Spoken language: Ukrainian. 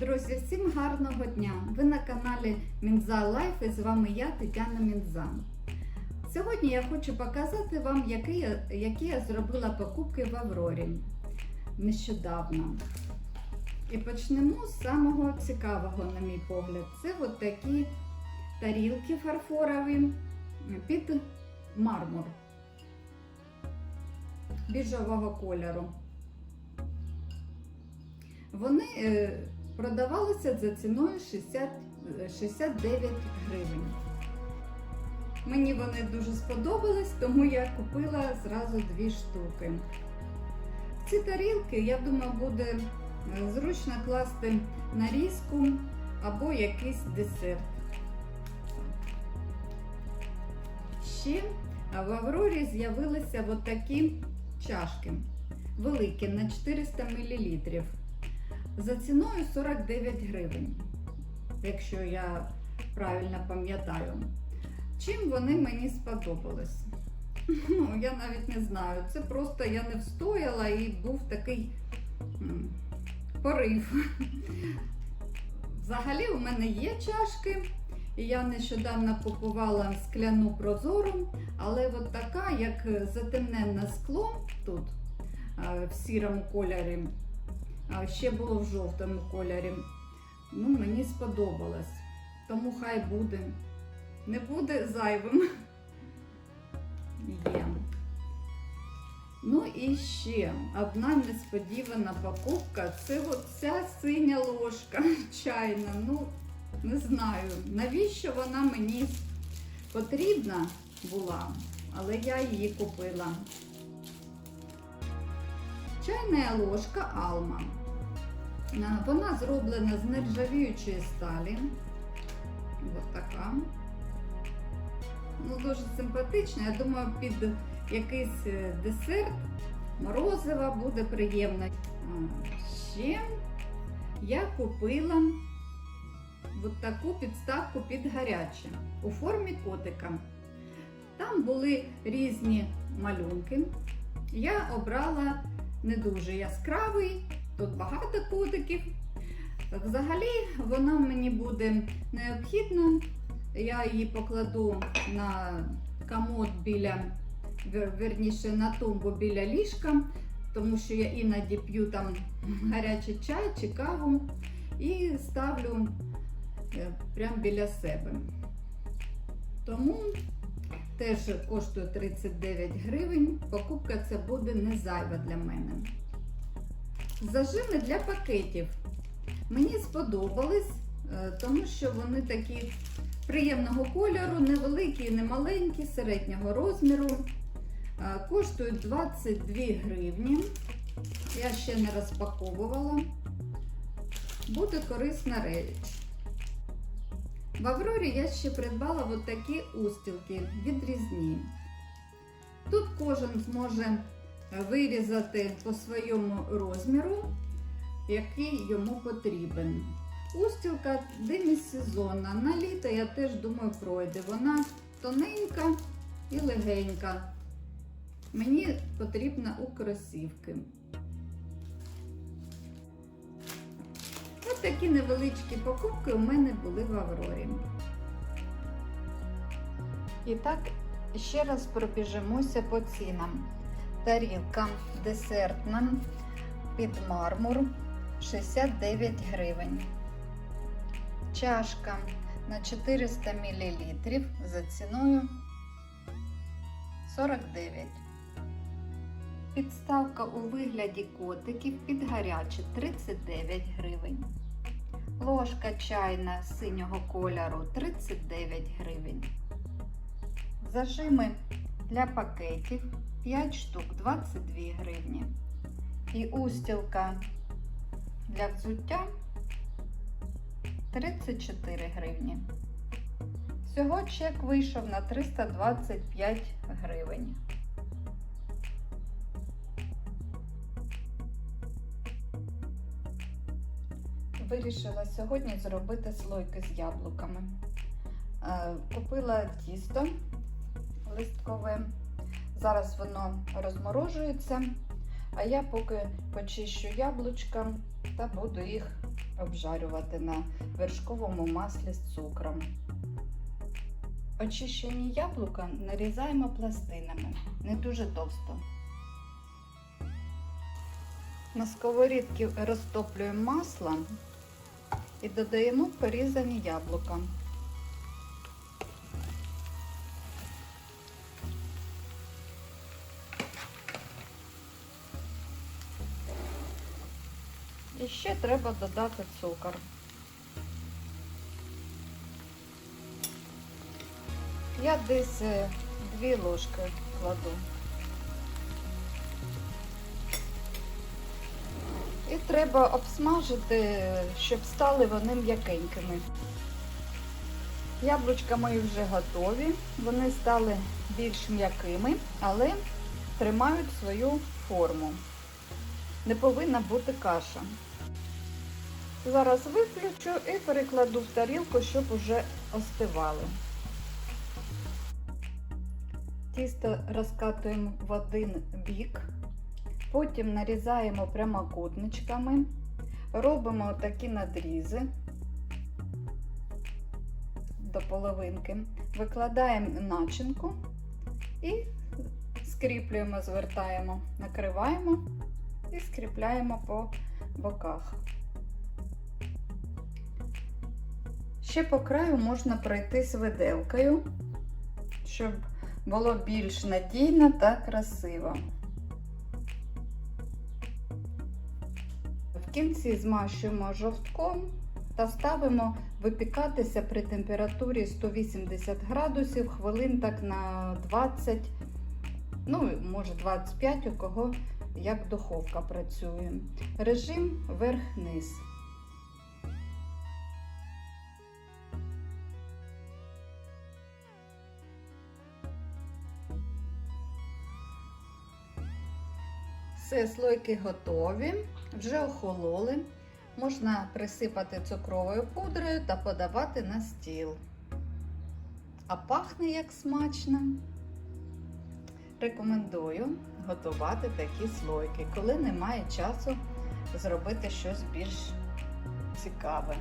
Друзі, всім гарного дня! Ви на каналі Мінза Лайф і з вами я, Тетяна Мінза. Сьогодні я хочу показати вам, які я, які я зробила покупки в Аврорі нещодавно. І почнемо з самого цікавого, на мій погляд. Це от такі тарілки фарфорові під мармур біжового кольору. Вони е, продавалися за ціною 60, е, 69 гривень. Мені вони дуже сподобались, тому я купила зразу дві штуки. Ці тарілки, я думаю, буде е, зручно класти нарізку або якийсь десерт. Ще в Аврорі з'явилися от такі чашки великі на 400 мл за ціною 49 гривень, якщо я правильно пам'ятаю. Чим вони мені сподобались? Ну, я навіть не знаю. Це просто я не встояла і був такий порив. Взагалі, у мене є чашки, і я нещодавно купувала скляну прозору, але от така, як затемненне скло тут в сірому кольорі, ще було в жовтому кольорі. Ну, мені сподобалось. Тому хай буде. Не буде зайвим. Є. Ну і ще одна несподівана покупка це от ця синя ложка чайна. Ну, не знаю, навіщо вона мені потрібна була, але я її купила. Чайна ложка Алма. А, Вона зроблена з нержавіючої сталі. Ось така. Ну, дуже симпатична. Я думаю, під якийсь е, десерт морозива буде приємно. Ще я купила от таку підставку під гаряче у формі котика. Там були різні малюнки. Я обрала не дуже яскравий, тут багато котиків. Взагалі, вона мені буде необхідна. Я її покладу на комод біля, верніше на тумбу біля ліжка, тому що я іноді п'ю там гарячий чай чи каву і ставлю е, прямо біля себе. Тому теж коштує 39 гривень. Покупка це буде не зайва для мене. Зажими для пакетів. Мені сподобались, е, тому що вони такі приємного кольору, невеликі, не маленькі, середнього розміру. Е, Коштують 22 гривні. Я ще не розпаковувала. Буде корисна реч. В Аврорі я ще придбала от такі устілки відрізні. Тут кожен зможе вирізати по своєму розміру, який йому потрібен. Устілка демісезонна. На літо, я теж думаю, пройде. Вона тоненька і легенька. Мені потрібна у кросівки. Ось такі невеличкі покупки у мене були в Аврорі. І так, ще раз пробіжимося по цінам. Тарілка десертна під мармур 69 гривень. Чашка на 400 мл за ціною 49. Підставка у вигляді котиків під гаряче 39 гривень. Ложка чайна синього кольору 39 гривень. Зажими для пакетів 5 штук 22 гривні. І устілка для взуття 34 гривні. Всього чек вийшов на 325 гривень. Вирішила сьогодні зробити слойки з яблуками. Е, Купила тісто листкове. Зараз воно розморожується, а я поки почищу яблучка та буду їх обжарювати на вершковому маслі з цукром. Очищені яблука нарізаємо пластинами, не дуже товсто. На сковорідці розтоплюємо масло і додаємо порізані яблука. І ще треба додати цукор. Я десь е, дві ложки кладу. І треба обсмажити, щоб стали вони м'якенькими. Яблучка мої вже готові, вони стали більш м'якими, але тримають свою форму. Не повинна бути каша. Зараз виключу і перекладу в тарілку, щоб уже остивали. Тісто розкатуємо в один бік, потім нарізаємо прямокутничками, робимо такі надрізи до половинки, викладаємо начинку і скріплюємо, звертаємо, накриваємо і скріпляємо по боках. Ще по краю можна пройтись виделкою, щоб було більш надійно та красиво. В кінці змащуємо жовтком та ставимо випікатися при температурі 180 градусів хвилин так на 20, ну, може 25, у кого як духовка працює. Режим верх-низ. Все, слойки готові, вже охололи. Можна присипати цукровою пудрою та подавати на стіл. А пахне як смачно. Рекомендую готувати такі слойки, коли немає часу зробити щось більш цікаве.